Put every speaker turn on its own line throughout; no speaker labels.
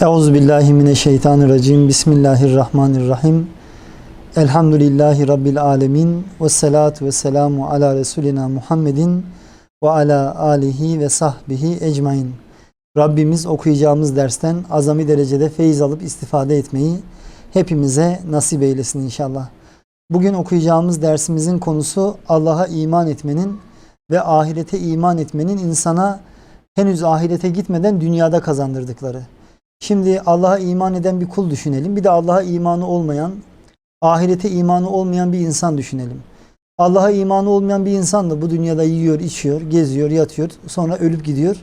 Euzubillahimineşşeytanirracim. Bismillahirrahmanirrahim. Elhamdülillahi Rabbil alemin. Ve salatu ve selamu ala Resulina Muhammedin ve ala alihi ve sahbihi ecmain. Rabbimiz okuyacağımız dersten azami derecede feyiz alıp istifade etmeyi hepimize nasip eylesin inşallah. Bugün okuyacağımız dersimizin konusu Allah'a iman etmenin ve ahirete iman etmenin insana henüz ahirete gitmeden dünyada kazandırdıkları. Şimdi Allah'a iman eden bir kul düşünelim. Bir de Allah'a imanı olmayan, ahirete imanı olmayan bir insan düşünelim. Allah'a imanı olmayan bir insan da bu dünyada yiyor, içiyor, geziyor, yatıyor. Sonra ölüp gidiyor.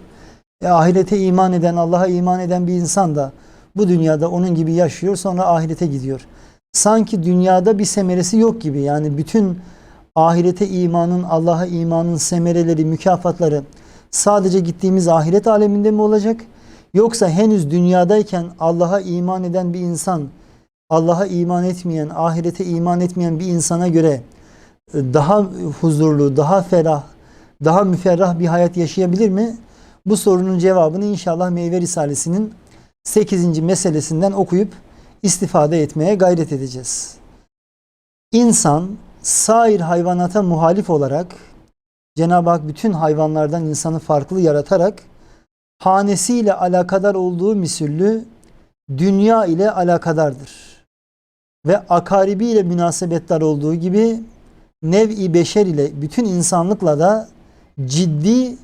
E, ahirete iman eden, Allah'a iman eden bir insan da bu dünyada onun gibi yaşıyor. Sonra ahirete gidiyor. Sanki dünyada bir semeresi yok gibi. Yani bütün ahirete imanın, Allah'a imanın semereleri, mükafatları sadece gittiğimiz ahiret aleminde mi olacak? Yoksa henüz dünyadayken Allah'a iman eden bir insan, Allah'a iman etmeyen, ahirete iman etmeyen bir insana göre e, daha huzurlu, daha ferah, daha müferrah bir hayat yaşayabilir mi? Bu sorunun cevabını inşallah Meyve Risalesi'nin 8. meselesinden okuyup istifade etmeye gayret edeceğiz. İnsan sair hayvanata muhalif olarak Cenab-ı Hak bütün hayvanlardan insanı farklı yaratarak hanesiyle alakadar olduğu misüllü dünya ile alakadardır. Ve akaribiyle münasebetler olduğu gibi nev-i beşer ile bütün insanlıkla da ciddi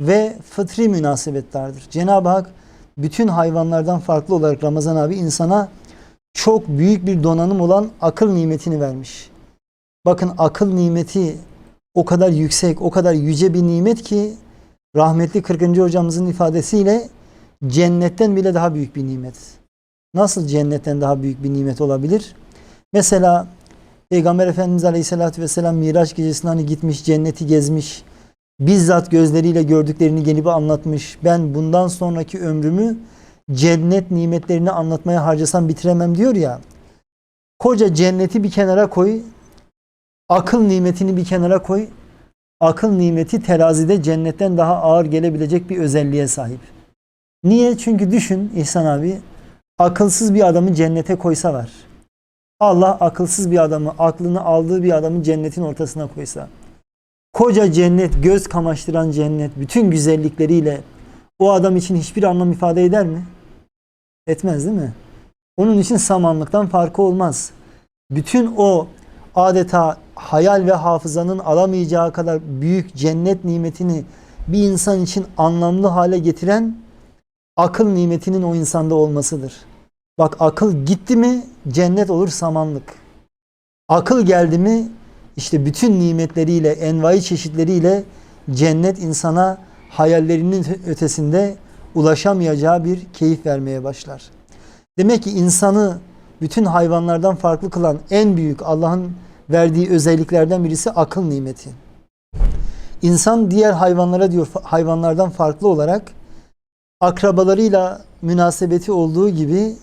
ve fıtri münasebetlerdir. Cenab-ı Hak bütün hayvanlardan farklı olarak Ramazan abi insana çok büyük bir donanım olan akıl nimetini vermiş. Bakın akıl nimeti o kadar yüksek, o kadar yüce bir nimet ki rahmetli 40. hocamızın ifadesiyle cennetten bile daha büyük bir nimet. Nasıl cennetten daha büyük bir nimet olabilir? Mesela Peygamber Efendimiz Aleyhisselatü Vesselam Miraç gecesinde hani gitmiş cenneti gezmiş. Bizzat gözleriyle gördüklerini gelip anlatmış. Ben bundan sonraki ömrümü cennet nimetlerini anlatmaya harcasam bitiremem diyor ya. Koca cenneti bir kenara koy. Akıl nimetini bir kenara koy akıl nimeti terazide cennetten daha ağır gelebilecek bir özelliğe sahip. Niye? Çünkü düşün İhsan abi, akılsız bir adamı cennete koysa var. Allah akılsız bir adamı, aklını aldığı bir adamı cennetin ortasına koysa. Koca cennet, göz kamaştıran cennet, bütün güzellikleriyle o adam için hiçbir anlam ifade eder mi? Etmez değil mi? Onun için samanlıktan farkı olmaz. Bütün o adeta hayal ve hafızanın alamayacağı kadar büyük cennet nimetini bir insan için anlamlı hale getiren akıl nimetinin o insanda olmasıdır. Bak akıl gitti mi cennet olur samanlık. Akıl geldi mi işte bütün nimetleriyle, envai çeşitleriyle cennet insana hayallerinin ötesinde ulaşamayacağı bir keyif vermeye başlar. Demek ki insanı bütün hayvanlardan farklı kılan en büyük Allah'ın verdiği özelliklerden birisi akıl nimeti. İnsan diğer hayvanlara diyor hayvanlardan farklı olarak akrabalarıyla münasebeti olduğu gibi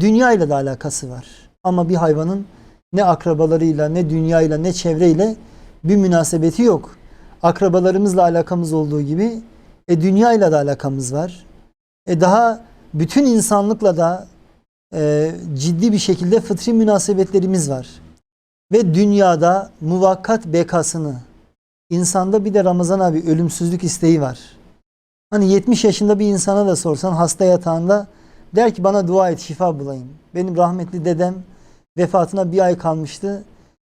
dünya ile de alakası var. Ama bir hayvanın ne akrabalarıyla ne dünyayla ne çevreyle bir münasebeti yok. Akrabalarımızla alakamız olduğu gibi e, dünyayla da alakamız var. E, daha bütün insanlıkla da e, ciddi bir şekilde fıtri münasebetlerimiz var ve dünyada muvakkat bekasını insanda bir de Ramazan abi ölümsüzlük isteği var. Hani 70 yaşında bir insana da sorsan hasta yatağında der ki bana dua et şifa bulayım. Benim rahmetli dedem vefatına bir ay kalmıştı.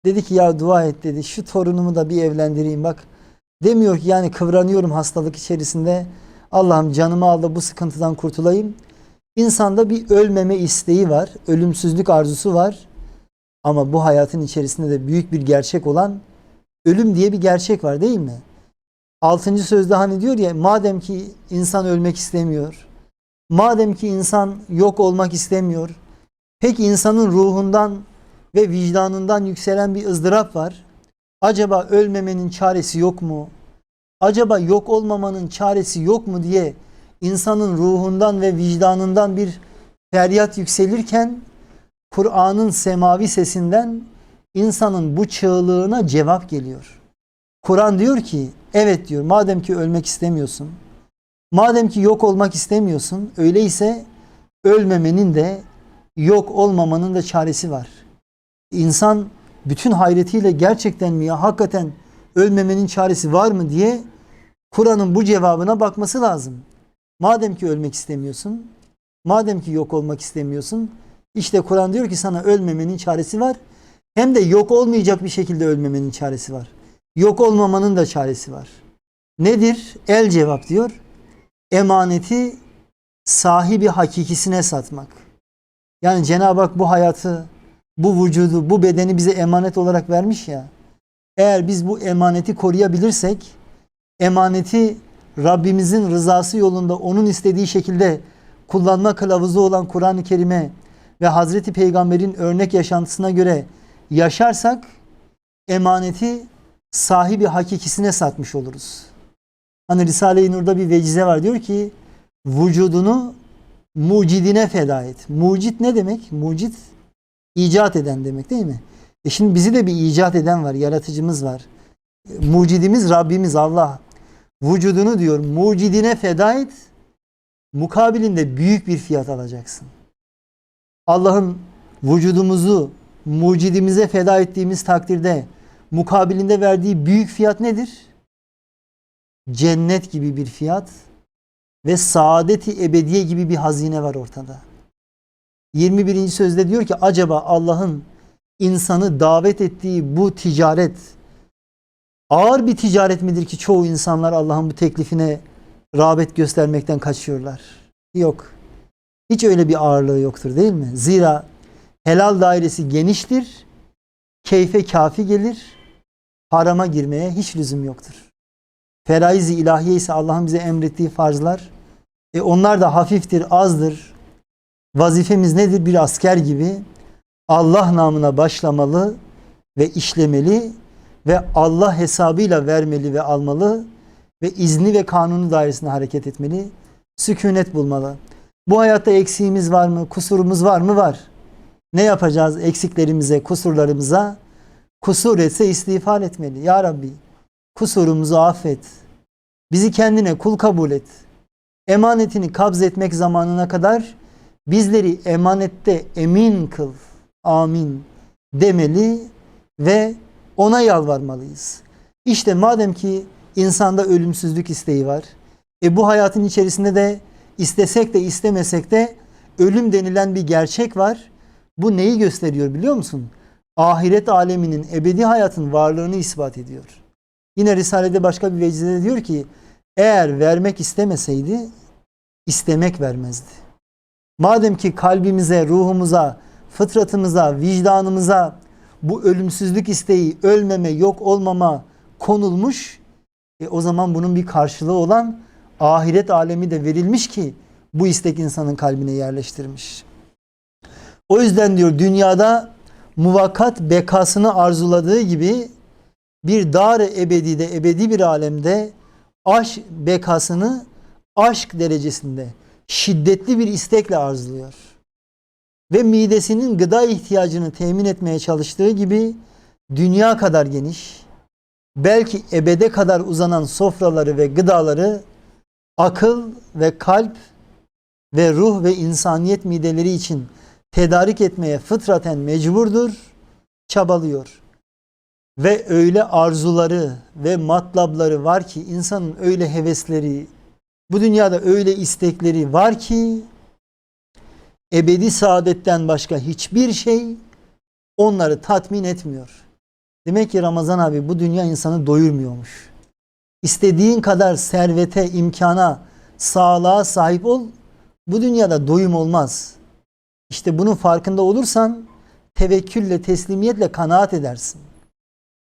Dedi ki ya dua et dedi şu torunumu da bir evlendireyim bak. Demiyor ki yani kıvranıyorum hastalık içerisinde. Allah'ım canımı al da bu sıkıntıdan kurtulayım. İnsanda bir ölmeme isteği var. Ölümsüzlük arzusu var. Ama bu hayatın içerisinde de büyük bir gerçek olan ölüm diye bir gerçek var değil mi? Altıncı sözde hani diyor ya madem ki insan ölmek istemiyor, madem ki insan yok olmak istemiyor, peki insanın ruhundan ve vicdanından yükselen bir ızdırap var. Acaba ölmemenin çaresi yok mu? Acaba yok olmamanın çaresi yok mu diye insanın ruhundan ve vicdanından bir feryat yükselirken Kur'an'ın semavi sesinden insanın bu çığlığına cevap geliyor. Kur'an diyor ki evet diyor madem ki ölmek istemiyorsun madem ki yok olmak istemiyorsun öyleyse ölmemenin de yok olmamanın da çaresi var. İnsan bütün hayretiyle gerçekten mi ya hakikaten ölmemenin çaresi var mı diye Kur'an'ın bu cevabına bakması lazım. Madem ki ölmek istemiyorsun, madem ki yok olmak istemiyorsun, işte Kur'an diyor ki sana ölmemenin çaresi var. Hem de yok olmayacak bir şekilde ölmemenin çaresi var. Yok olmamanın da çaresi var. Nedir? El cevap diyor. Emaneti sahibi hakikisine satmak. Yani Cenab-ı Hak bu hayatı, bu vücudu, bu bedeni bize emanet olarak vermiş ya. Eğer biz bu emaneti koruyabilirsek, emaneti Rabbimizin rızası yolunda onun istediği şekilde kullanma kılavuzu olan Kur'an-ı Kerim'e ve Hazreti Peygamber'in örnek yaşantısına göre yaşarsak emaneti sahibi hakikisine satmış oluruz. Hani Risale-i Nur'da bir vecize var diyor ki vücudunu mucidine feda et. Mucit ne demek? Mucit icat eden demek değil mi? E şimdi bizi de bir icat eden var, yaratıcımız var. Mucidimiz Rabbimiz Allah. Vücudunu diyor mucidine feda et. Mukabilinde büyük bir fiyat alacaksın. Allah'ın vücudumuzu mucidimize feda ettiğimiz takdirde mukabilinde verdiği büyük fiyat nedir? Cennet gibi bir fiyat ve saadeti ebediye gibi bir hazine var ortada. 21. sözde diyor ki acaba Allah'ın insanı davet ettiği bu ticaret ağır bir ticaret midir ki çoğu insanlar Allah'ın bu teklifine rağbet göstermekten kaçıyorlar? Yok. Hiç öyle bir ağırlığı yoktur değil mi? Zira helal dairesi geniştir, keyfe kafi gelir, harama girmeye hiç lüzum yoktur. Feraiz-i ilahiye ise Allah'ın bize emrettiği farzlar, e onlar da hafiftir, azdır. Vazifemiz nedir? Bir asker gibi Allah namına başlamalı ve işlemeli ve Allah hesabıyla vermeli ve almalı ve izni ve kanunu dairesinde hareket etmeli. Sükunet bulmalı. Bu hayatta eksiğimiz var mı? Kusurumuz var mı? Var. Ne yapacağız eksiklerimize, kusurlarımıza? Kusur etse istiğfar etmeli. Ya Rabbi kusurumuzu affet. Bizi kendine kul kabul et. Emanetini kabz etmek zamanına kadar bizleri emanette emin kıl. Amin demeli ve ona yalvarmalıyız. İşte madem ki insanda ölümsüzlük isteği var. E bu hayatın içerisinde de istesek de istemesek de ölüm denilen bir gerçek var. Bu neyi gösteriyor biliyor musun? Ahiret aleminin, ebedi hayatın varlığını ispat ediyor. Yine Risale'de başka bir vecizede diyor ki eğer vermek istemeseydi istemek vermezdi. Madem ki kalbimize, ruhumuza, fıtratımıza, vicdanımıza bu ölümsüzlük isteği, ölmeme, yok olmama konulmuş, e o zaman bunun bir karşılığı olan ahiret alemi de verilmiş ki bu istek insanın kalbine yerleştirmiş. O yüzden diyor dünyada muvakkat bekasını arzuladığı gibi bir dar ebedide, ebedi bir alemde aşk bekasını aşk derecesinde şiddetli bir istekle arzuluyor. Ve midesinin gıda ihtiyacını temin etmeye çalıştığı gibi dünya kadar geniş, belki ebede kadar uzanan sofraları ve gıdaları akıl ve kalp ve ruh ve insaniyet mideleri için tedarik etmeye fıtraten mecburdur, çabalıyor. Ve öyle arzuları ve matlabları var ki insanın öyle hevesleri, bu dünyada öyle istekleri var ki ebedi saadetten başka hiçbir şey onları tatmin etmiyor. Demek ki Ramazan abi bu dünya insanı doyurmuyormuş. İstediğin kadar servete, imkana, sağlığa sahip ol. Bu dünyada doyum olmaz. İşte bunun farkında olursan tevekkülle, teslimiyetle kanaat edersin.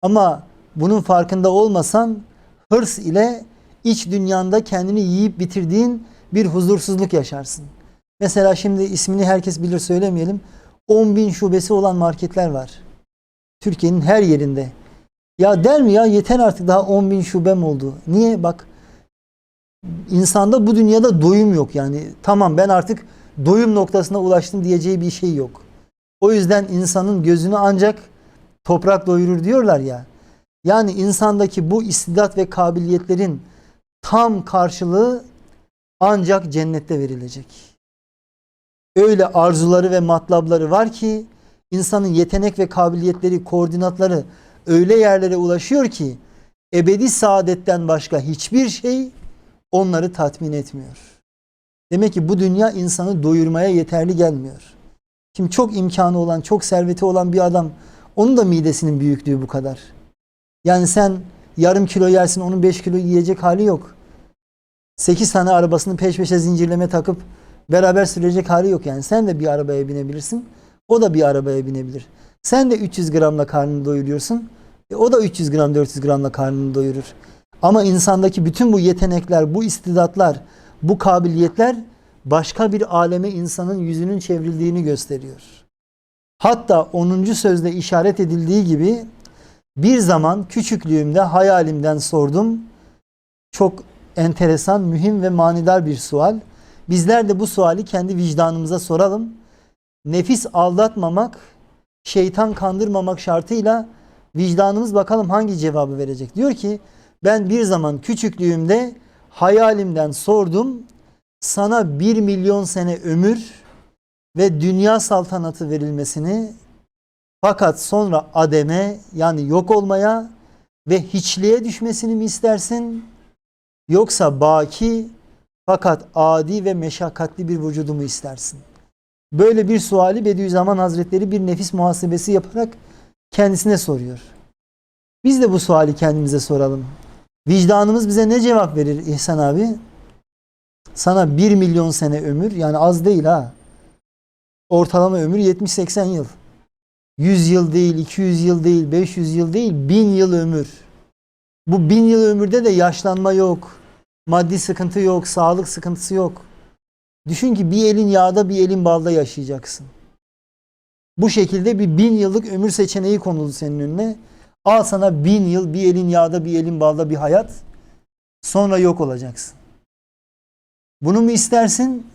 Ama bunun farkında olmasan hırs ile iç dünyanda kendini yiyip bitirdiğin bir huzursuzluk yaşarsın. Mesela şimdi ismini herkes bilir söylemeyelim. 10 bin şubesi olan marketler var. Türkiye'nin her yerinde. Ya der mi ya yeter artık daha 10 bin şubem oldu. Niye? Bak insanda bu dünyada doyum yok yani. Tamam ben artık doyum noktasına ulaştım diyeceği bir şey yok. O yüzden insanın gözünü ancak toprak doyurur diyorlar ya. Yani insandaki bu istidat ve kabiliyetlerin tam karşılığı ancak cennette verilecek. öyle arzuları ve matlabları var ki insanın yetenek ve kabiliyetleri, koordinatları öyle yerlere ulaşıyor ki ebedi saadetten başka hiçbir şey onları tatmin etmiyor. Demek ki bu dünya insanı doyurmaya yeterli gelmiyor. Şimdi çok imkanı olan, çok serveti olan bir adam onun da midesinin büyüklüğü bu kadar. Yani sen yarım kilo yersin onun 5 kilo yiyecek hali yok. 8 tane arabasını peş peşe zincirleme takıp beraber sürecek hali yok yani. Sen de bir arabaya binebilirsin. O da bir arabaya binebilir. Sen de 300 gramla karnını doyuruyorsun. E o da 300 gram 400 gramla karnını doyurur. Ama insandaki bütün bu yetenekler, bu istidatlar, bu kabiliyetler başka bir aleme insanın yüzünün çevrildiğini gösteriyor. Hatta 10. sözde işaret edildiği gibi bir zaman küçüklüğümde hayalimden sordum. Çok enteresan, mühim ve manidar bir sual. Bizler de bu suali kendi vicdanımıza soralım. Nefis aldatmamak, şeytan kandırmamak şartıyla vicdanımız bakalım hangi cevabı verecek. Diyor ki ben bir zaman küçüklüğümde hayalimden sordum. Sana bir milyon sene ömür ve dünya saltanatı verilmesini fakat sonra ademe yani yok olmaya ve hiçliğe düşmesini mi istersin? Yoksa baki fakat adi ve meşakkatli bir vücudu mu istersin? Böyle bir suali Bediüzzaman Hazretleri bir nefis muhasebesi yaparak kendisine soruyor. Biz de bu suali kendimize soralım. Vicdanımız bize ne cevap verir İhsan abi? Sana 1 milyon sene ömür yani az değil ha. Ortalama ömür 70-80 yıl. 100 yıl değil, 200 yıl değil, 500 yıl değil, 1000 yıl ömür. Bu 1000 yıl ömürde de yaşlanma yok. Maddi sıkıntı yok, sağlık sıkıntısı yok. Düşün ki bir elin yağda bir elin balda yaşayacaksın. Bu şekilde bir bin yıllık ömür seçeneği konuldu senin önüne. Al sana bin yıl bir elin yağda bir elin balda bir hayat. Sonra yok olacaksın. Bunu mu istersin?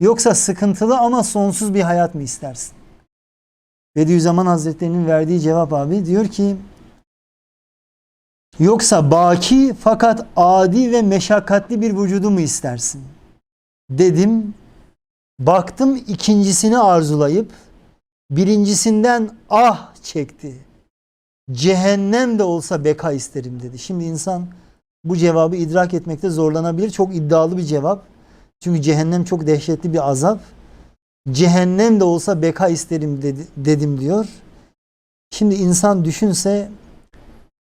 Yoksa sıkıntılı ama sonsuz bir hayat mı istersin? Bediüzzaman Hazretleri'nin verdiği cevap abi diyor ki yoksa baki fakat adi ve meşakkatli bir vücudu mu istersin? Dedim baktım ikincisini arzulayıp birincisinden ah çekti. Cehennem de olsa beka isterim dedi. Şimdi insan bu cevabı idrak etmekte zorlanabilir. Çok iddialı bir cevap. Çünkü cehennem çok dehşetli bir azap. Cehennem de olsa beka isterim dedi, dedim diyor. Şimdi insan düşünse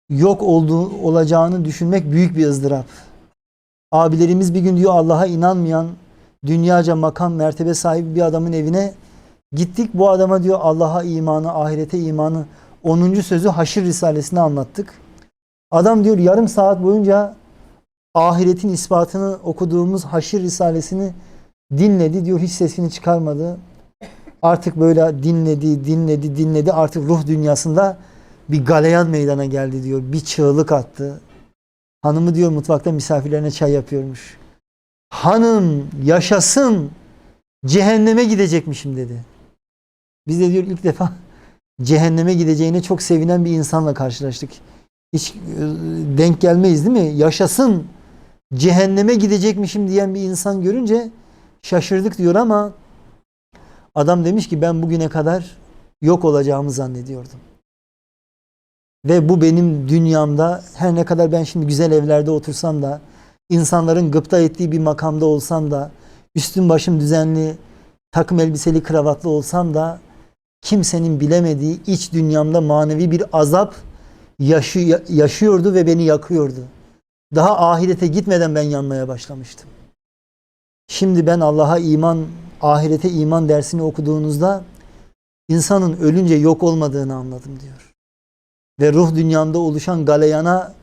yok olduğu olacağını düşünmek büyük bir ızdırap. Abilerimiz bir gün diyor Allah'a inanmayan dünyaca makam mertebe sahibi bir adamın evine gittik. Bu adama diyor Allah'a imanı, ahirete imanı 10. sözü Haşir Risalesi'ni anlattık. Adam diyor yarım saat boyunca ahiretin ispatını okuduğumuz Haşir Risalesini dinledi diyor hiç sesini çıkarmadı. Artık böyle dinledi, dinledi, dinledi. Artık ruh dünyasında bir galeyan meydana geldi diyor. Bir çığlık attı. Hanımı diyor mutfakta misafirlerine çay yapıyormuş. Hanım yaşasın cehenneme gidecekmişim dedi. Biz de diyor ilk defa cehenneme gideceğine çok sevinen bir insanla karşılaştık. Hiç e, denk gelmeyiz değil mi? Yaşasın cehenneme gidecekmişim diyen bir insan görünce şaşırdık diyor ama adam demiş ki ben bugüne kadar yok olacağımı zannediyordum. Ve bu benim dünyamda her ne kadar ben şimdi güzel evlerde otursam da insanların gıpta ettiği bir makamda olsam da üstüm başım düzenli takım elbiseli kravatlı olsam da kimsenin bilemediği iç dünyamda manevi bir azap yaşı, yaşıyordu ve beni yakıyordu. Daha ahirete gitmeden ben yanmaya başlamıştım. Şimdi ben Allah'a iman, ahirete iman dersini okuduğunuzda insanın ölünce yok olmadığını anladım diyor. Ve ruh dünyamda oluşan galeyana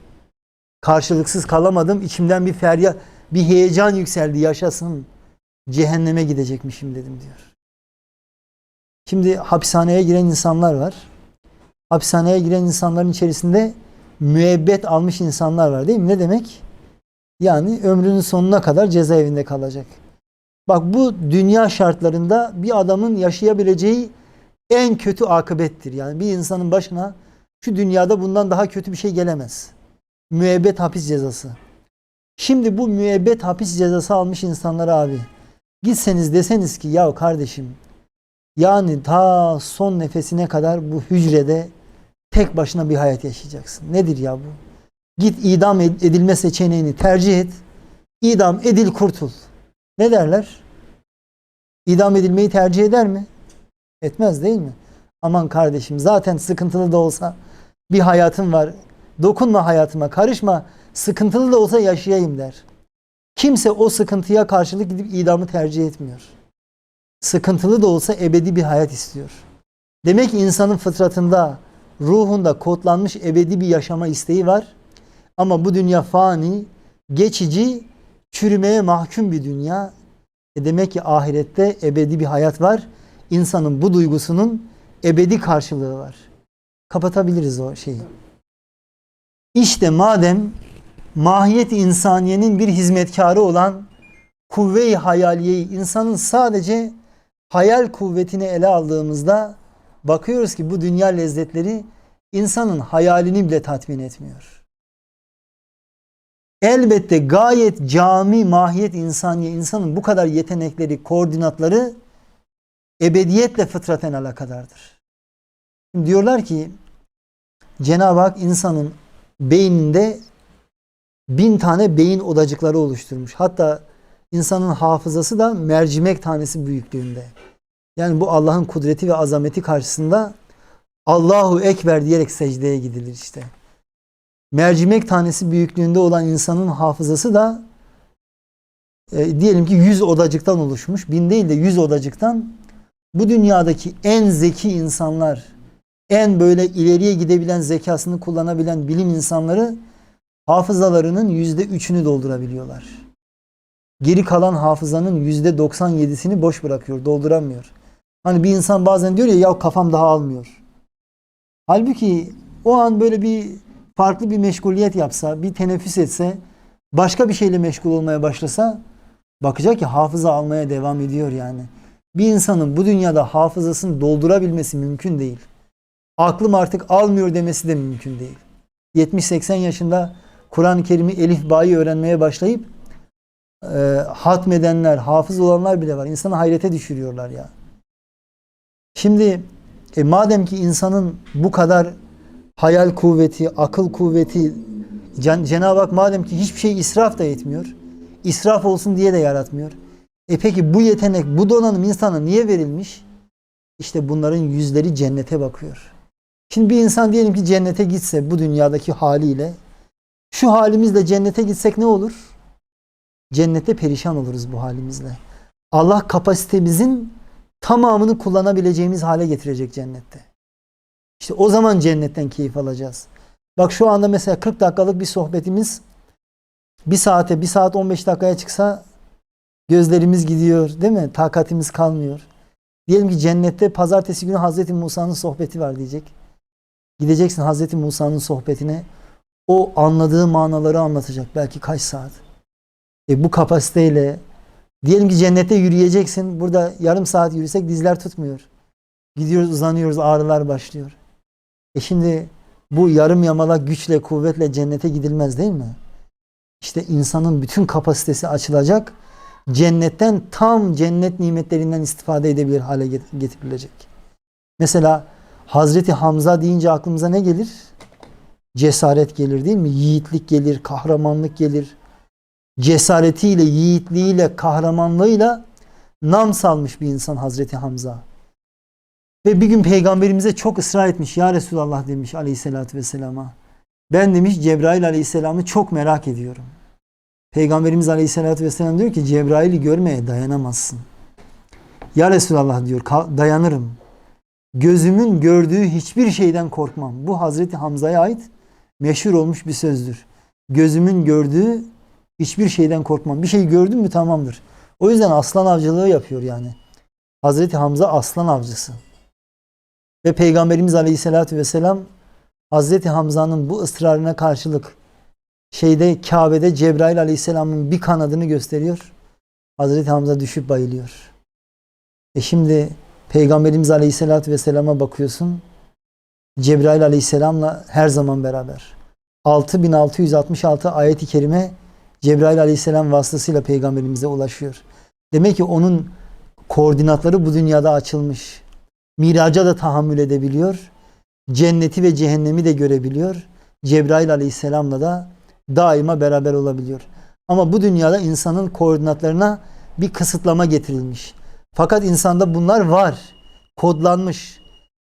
karşılıksız kalamadım. İçimden bir feryat, bir heyecan yükseldi. Yaşasın. Cehenneme gidecekmişim dedim diyor. Şimdi hapishaneye giren insanlar var. Hapishaneye giren insanların içerisinde müebbet almış insanlar var değil mi? Ne demek? Yani ömrünün sonuna kadar cezaevinde kalacak. Bak bu dünya şartlarında bir adamın yaşayabileceği en kötü akıbettir. Yani bir insanın başına şu dünyada bundan daha kötü bir şey gelemez. Müebbet hapis cezası. Şimdi bu müebbet hapis cezası almış insanlar abi Gitseniz deseniz ki ya kardeşim yani ta son nefesine kadar bu hücrede tek başına bir hayat yaşayacaksın. Nedir ya bu? Git idam ed- edilme seçeneğini tercih et. İdam edil kurtul. Ne derler? İdam edilmeyi tercih eder mi? Etmez değil mi? Aman kardeşim zaten sıkıntılı da olsa bir hayatım var. Dokunma hayatıma, karışma. Sıkıntılı da olsa yaşayayım der. Kimse o sıkıntıya karşılık gidip idamı tercih etmiyor. Sıkıntılı da olsa ebedi bir hayat istiyor. Demek ki insanın fıtratında, ruhunda kodlanmış ebedi bir yaşama isteği var. Ama bu dünya fani, geçici, çürümeye mahkum bir dünya. E demek ki ahirette ebedi bir hayat var. İnsanın bu duygusunun ebedi karşılığı var. Kapatabiliriz o şeyi. İşte madem mahiyet insaniyenin bir hizmetkarı olan kuvve-i hayaliyeyi insanın sadece hayal kuvvetini ele aldığımızda bakıyoruz ki bu dünya lezzetleri insanın hayalini bile tatmin etmiyor. Elbette gayet cami mahiyet insaniye insanın bu kadar yetenekleri, koordinatları ebediyetle fıtraten alakadardır. Diyorlar ki Cenab-ı Hak insanın beyninde bin tane beyin odacıkları oluşturmuş. Hatta insanın hafızası da mercimek tanesi büyüklüğünde. Yani bu Allah'ın kudreti ve azameti karşısında Allahu Ekber diyerek secdeye gidilir işte. Mercimek tanesi büyüklüğünde olan insanın hafızası da e, diyelim ki 100 odacıktan oluşmuş. Bin değil de 100 odacıktan bu dünyadaki en zeki insanlar, en böyle ileriye gidebilen zekasını kullanabilen bilim insanları hafızalarının yüzde üçünü doldurabiliyorlar. Geri kalan hafızanın yüzde 97'sini boş bırakıyor, dolduramıyor. Hani bir insan bazen diyor ya ya kafam daha almıyor. Halbuki o an böyle bir farklı bir meşguliyet yapsa, bir teneffüs etse, başka bir şeyle meşgul olmaya başlasa bakacak ki hafıza almaya devam ediyor yani. Bir insanın bu dünyada hafızasını doldurabilmesi mümkün değil. Aklım artık almıyor demesi de mümkün değil. 70-80 yaşında Kur'an-ı Kerim'i elif bayı öğrenmeye başlayıp e, hatmedenler, hafız olanlar bile var. İnsanı hayrete düşürüyorlar ya. Şimdi e, madem ki insanın bu kadar hayal kuvveti, akıl kuvveti Cen- Cenab-ı Hak madem ki hiçbir şey israf da etmiyor. israf olsun diye de yaratmıyor. E peki bu yetenek, bu donanım insana niye verilmiş? İşte bunların yüzleri cennete bakıyor. Şimdi bir insan diyelim ki cennete gitse bu dünyadaki haliyle şu halimizle cennete gitsek ne olur? Cennette perişan oluruz bu halimizle. Allah kapasitemizin tamamını kullanabileceğimiz hale getirecek cennette. İşte o zaman cennetten keyif alacağız. Bak şu anda mesela 40 dakikalık bir sohbetimiz bir saate, bir saat 15 dakikaya çıksa gözlerimiz gidiyor değil mi? Takatimiz kalmıyor. Diyelim ki cennette pazartesi günü Hazreti Musa'nın sohbeti var diyecek. Gideceksin Hazreti Musa'nın sohbetine. O anladığı manaları anlatacak. Belki kaç saat. E bu kapasiteyle diyelim ki cennette yürüyeceksin. Burada yarım saat yürüsek dizler tutmuyor. Gidiyoruz uzanıyoruz ağrılar başlıyor. E şimdi bu yarım yamalak güçle kuvvetle cennete gidilmez değil mi? İşte insanın bütün kapasitesi açılacak. Cennetten tam cennet nimetlerinden istifade edebilir hale get- getirilecek. Mesela Hazreti Hamza deyince aklımıza ne gelir? Cesaret gelir değil mi? Yiğitlik gelir, kahramanlık gelir. Cesaretiyle, yiğitliğiyle, kahramanlığıyla nam salmış bir insan Hazreti Hamza. Ve bir gün peygamberimize çok ısrar etmiş. Ya Resulallah demiş aleyhissalatü vesselama. Ben demiş Cebrail aleyhisselamı çok merak ediyorum. Peygamberimiz aleyhissalatü vesselam diyor ki Cebrail'i görmeye dayanamazsın. Ya Resulallah diyor "ka- dayanırım. Gözümün gördüğü hiçbir şeyden korkmam. Bu Hazreti Hamza'ya ait meşhur olmuş bir sözdür. Gözümün gördüğü hiçbir şeyden korkmam. Bir şey gördün mü tamamdır. O yüzden aslan avcılığı yapıyor yani. Hazreti Hamza aslan avcısı. Ve Peygamberimiz Aleyhisselatü Vesselam Hazreti Hamza'nın bu ısrarına karşılık şeyde Kabe'de Cebrail Aleyhisselam'ın bir kanadını gösteriyor. Hazreti Hamza düşüp bayılıyor. E şimdi Peygamberimiz Aleyhisselatü Vesselam'a bakıyorsun. Cebrail Aleyhisselam'la her zaman beraber. 6666 ayeti kerime Cebrail Aleyhisselam vasıtasıyla peygamberimize ulaşıyor. Demek ki onun koordinatları bu dünyada açılmış. Miraca da tahammül edebiliyor. Cenneti ve cehennemi de görebiliyor. Cebrail aleyhisselamla da daima beraber olabiliyor. Ama bu dünyada insanın koordinatlarına bir kısıtlama getirilmiş. Fakat insanda bunlar var. Kodlanmış.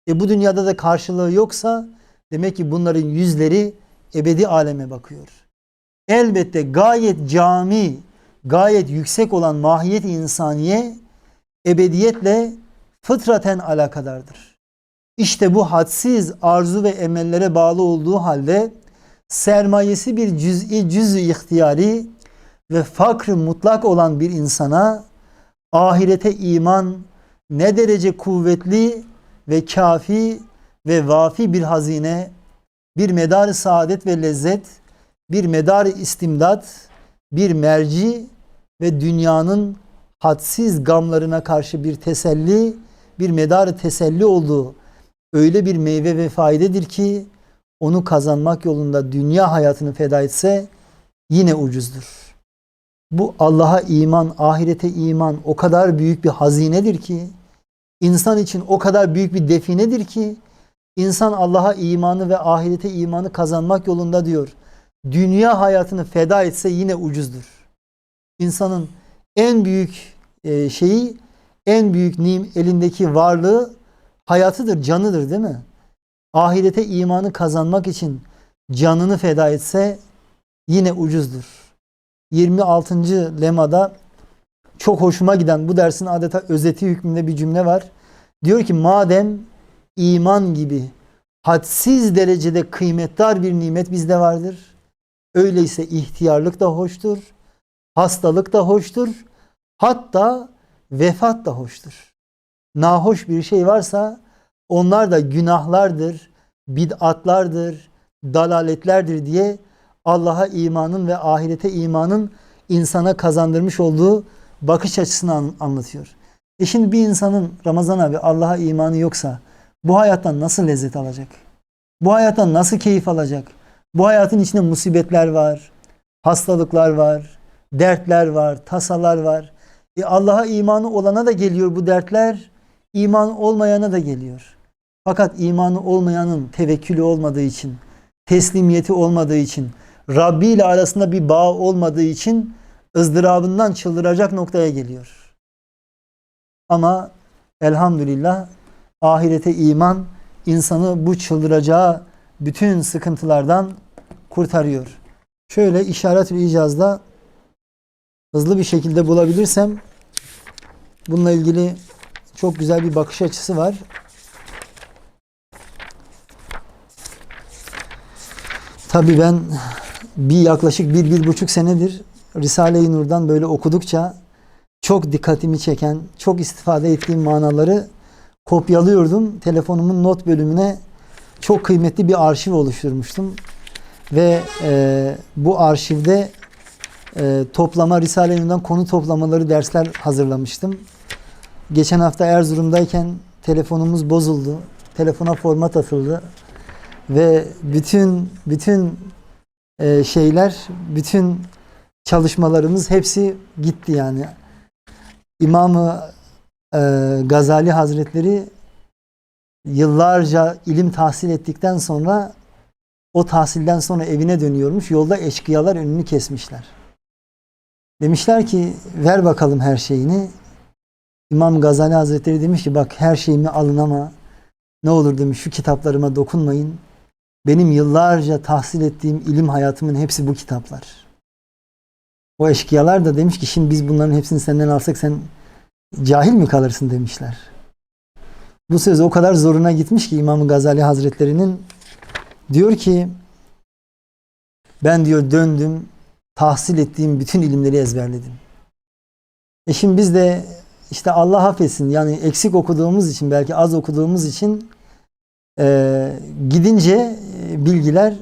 E bu dünyada da karşılığı yoksa demek ki bunların yüzleri ebedi aleme bakıyor. Elbette gayet cami, gayet yüksek olan mahiyet insaniye ebediyetle fıtraten alakadardır. İşte bu hadsiz arzu ve emellere bağlı olduğu halde sermayesi bir cüz'i cüz'ü ihtiyari ve fakr mutlak olan bir insana ahirete iman ne derece kuvvetli ve kafi ve vafi bir hazine, bir medar saadet ve lezzet, bir medar istimdat, bir merci ve dünyanın hadsiz gamlarına karşı bir teselli, bir medar teselli olduğu öyle bir meyve ve faydedir ki onu kazanmak yolunda dünya hayatını feda etse yine ucuzdur. Bu Allah'a iman, ahirete iman o kadar büyük bir hazinedir ki insan için o kadar büyük bir definedir ki insan Allah'a imanı ve ahirete imanı kazanmak yolunda diyor. Dünya hayatını feda etse yine ucuzdur. İnsanın en büyük e, şeyi, en büyük nim elindeki varlığı hayatıdır, canıdır değil mi? Ahirete imanı kazanmak için canını feda etse yine ucuzdur. 26. lemada çok hoşuma giden bu dersin adeta özeti hükmünde bir cümle var. Diyor ki madem iman gibi hadsiz derecede kıymetdar bir nimet bizde vardır. Öyleyse ihtiyarlık da hoştur, hastalık da hoştur, hatta vefat da hoştur. Nahoş bir şey varsa onlar da günahlardır, bid'atlardır, dalaletlerdir diye Allah'a imanın ve ahirete imanın insana kazandırmış olduğu bakış açısını an- anlatıyor. E şimdi bir insanın Ramazan abi Allah'a imanı yoksa bu hayattan nasıl lezzet alacak? Bu hayattan nasıl keyif alacak? Bu hayatın içinde musibetler var, hastalıklar var, dertler var, tasalar var. E Allah'a imanı olana da geliyor bu dertler, iman olmayana da geliyor. Fakat imanı olmayanın tevekkülü olmadığı için, teslimiyeti olmadığı için, Rabbi ile arasında bir bağ olmadığı için ızdırabından çıldıracak noktaya geliyor. Ama elhamdülillah ahirete iman insanı bu çıldıracağı bütün sıkıntılardan kurtarıyor. Şöyle işaret-ül icazda hızlı bir şekilde bulabilirsem bununla ilgili çok güzel bir bakış açısı var. Tabii ben bir yaklaşık bir, bir buçuk senedir Risale-i Nur'dan böyle okudukça çok dikkatimi çeken, çok istifade ettiğim manaları kopyalıyordum. Telefonumun not bölümüne çok kıymetli bir arşiv oluşturmuştum. Ve e, bu arşivde e, toplama, Risale-i Nur'dan konu toplamaları dersler hazırlamıştım. Geçen hafta Erzurum'dayken telefonumuz bozuldu. Telefona format atıldı. Ve bütün bütün e, şeyler, bütün çalışmalarımız hepsi gitti yani. İmamı e, Gazali Hazretleri yıllarca ilim tahsil ettikten sonra o tahsilden sonra evine dönüyormuş. Yolda eşkıyalar önünü kesmişler. Demişler ki ver bakalım her şeyini. İmam Gazali Hazretleri demiş ki bak her şeyimi alın ama ne olur demiş şu kitaplarıma dokunmayın. Benim yıllarca tahsil ettiğim ilim hayatımın hepsi bu kitaplar. O eşkıyalar da demiş ki şimdi biz bunların hepsini senden alsak sen cahil mi kalırsın demişler. Bu söz o kadar zoruna gitmiş ki İmam Gazali Hazretleri'nin diyor ki ben diyor döndüm tahsil ettiğim bütün ilimleri ezberledim. E şimdi biz de işte Allah affetsin yani eksik okuduğumuz için belki az okuduğumuz için e, gidince bilgiler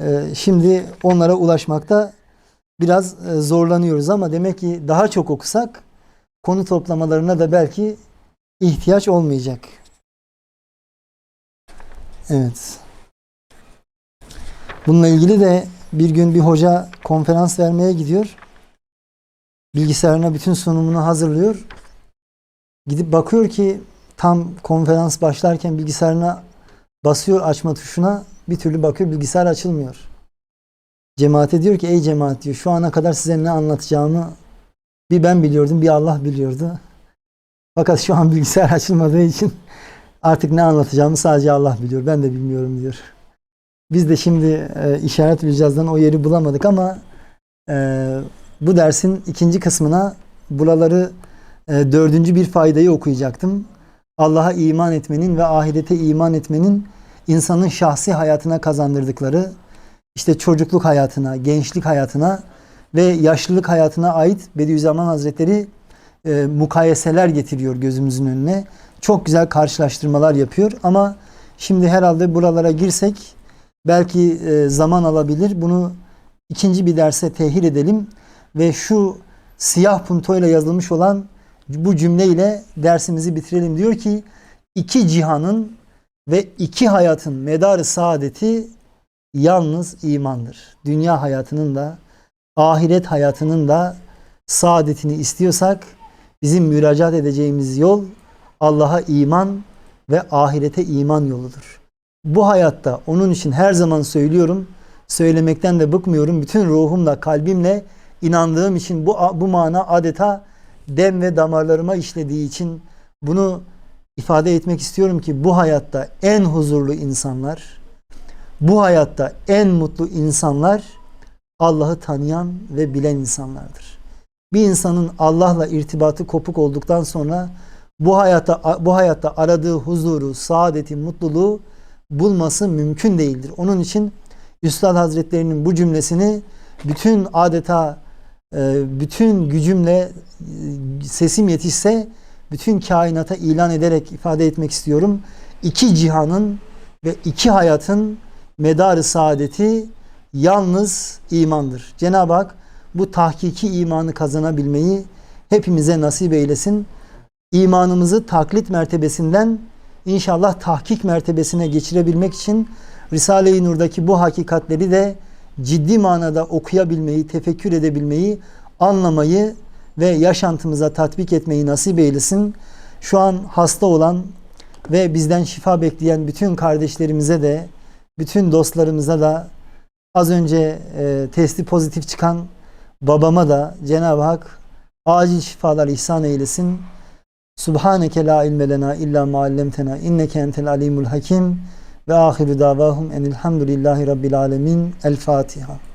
e, şimdi onlara ulaşmakta biraz e, zorlanıyoruz ama demek ki daha çok okusak konu toplamalarına da belki ihtiyaç olmayacak. Evet. Bununla ilgili de bir gün bir hoca konferans vermeye gidiyor. bilgisayarına bütün sunumunu hazırlıyor. Gidip bakıyor ki tam konferans başlarken bilgisayarına basıyor açma tuşuna bir türlü bakıyor bilgisayar açılmıyor. Cemaate diyor ki ey cemaat diyor şu ana kadar size ne anlatacağımı bir ben biliyordum bir Allah biliyordu. Fakat şu an bilgisayar açılmadığı için artık ne anlatacağımı sadece Allah biliyor. Ben de bilmiyorum diyor. Biz de şimdi e, işaret bilcazdan o yeri bulamadık ama e, bu dersin ikinci kısmına buraları e, dördüncü bir faydayı okuyacaktım. Allah'a iman etmenin ve ahirete iman etmenin insanın şahsi hayatına kazandırdıkları, işte çocukluk hayatına, gençlik hayatına ve yaşlılık hayatına ait Bediüzzaman Hazretleri e, mukayeseler getiriyor gözümüzün önüne. Çok güzel karşılaştırmalar yapıyor ama şimdi herhalde buralara girsek belki e, zaman alabilir. Bunu ikinci bir derse tehir edelim ve şu siyah puntoyla yazılmış olan bu cümleyle dersimizi bitirelim. Diyor ki iki cihanın ve iki hayatın medarı saadeti yalnız imandır. Dünya hayatının da ahiret hayatının da saadetini istiyorsak bizim müracaat edeceğimiz yol Allah'a iman ve ahirete iman yoludur. Bu hayatta onun için her zaman söylüyorum, söylemekten de bıkmıyorum. Bütün ruhumla, kalbimle inandığım için bu, bu mana adeta dem ve damarlarıma işlediği için bunu ifade etmek istiyorum ki bu hayatta en huzurlu insanlar, bu hayatta en mutlu insanlar Allah'ı tanıyan ve bilen insanlardır. Bir insanın Allah'la irtibatı kopuk olduktan sonra bu hayatta bu hayatta aradığı huzuru, saadeti, mutluluğu bulması mümkün değildir. Onun için Üstad Hazretlerinin bu cümlesini bütün adeta e, bütün gücümle e, sesim yetişse bütün kainata ilan ederek ifade etmek istiyorum. İki cihanın ve iki hayatın medarı saadeti yalnız imandır. Cenab-ı Hak bu tahkiki imanı kazanabilmeyi hepimize nasip eylesin. İmanımızı taklit mertebesinden inşallah tahkik mertebesine geçirebilmek için Risale-i Nur'daki bu hakikatleri de ciddi manada okuyabilmeyi, tefekkür edebilmeyi, anlamayı ve yaşantımıza tatbik etmeyi nasip eylesin. Şu an hasta olan ve bizden şifa bekleyen bütün kardeşlerimize de, bütün dostlarımıza da az önce e, testi pozitif çıkan babama da Cenab-ı Hak acil şifalar ihsan eylesin. Subhaneke la ilme lena illa ma allamtena inneke entel alimul hakim ve ahiru davahum enilhamdülillahi rabbil alemin. El Fatiha.